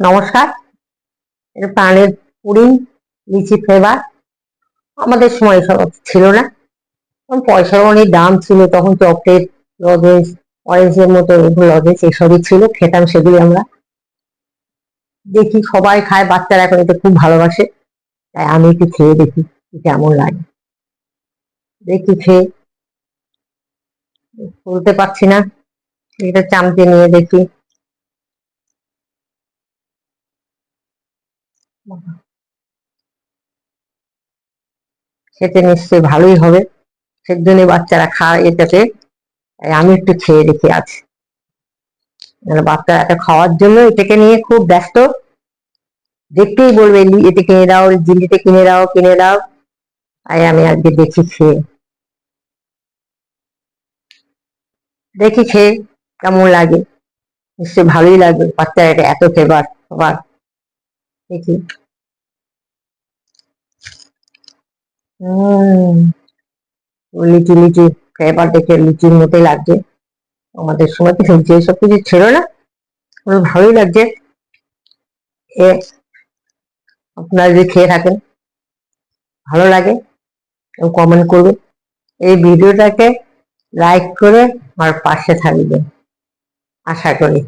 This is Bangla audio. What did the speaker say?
নমস্কার। এটা প্রাণের পুডিং লিচি ফ্লেভার। আমাদের সময় সব ছিল না। তখন পয়সার অনেক দাম ছিল, তখন চকলেট, লজেন্স, অরেঞ্জের মতো লজেন্স এসবই ছিল, খেতাম সেগুলি আমরা। দেখি সবাই খায়, বাচ্চারা এখন এটা খুব ভালোবাসে। তাই আমি একটু খেয়ে দেখি কেমন লাগে। দেখি খেয়ে। বলতে পারছি না। এটা চামচে নিয়ে দেখি। খেতে নিশ্চয়ই ভালোই হবে। সেজন্য বাচ্চারা খায় এটাতে। আমি একটু খেয়ে দেখি আজ। মানে বাচ্চারা এটা খাওয়ার জন্য এটাকে নিয়ে খুব ব্যস্ত। দেখতেই বলবে "লি- এটা কিনে দাও জিলিটা কিনে দাও কিনে দাও। তাই আমি আজকে দেখি খেয়ে। দেখি খেয়ে কেমন লাগে। নিশ্চয়ই ভালোই লাগবে। বাচ্চারা এটা এত ফেভার সবার দেখি। লিচি লিচি ফ্লেভার দেখে লিচির মতোই লাগছে। আমাদের সময় তো যে সব কিছু ছিল না। আমার ভালোই লাগছে। এ, আপনারা যদি খেয়ে থাকেন, ভালো লাগে কমেন্ট করবে এই ভিডিওটাকে লাইক করে আমার পাশে থাকবেন। আশা করি।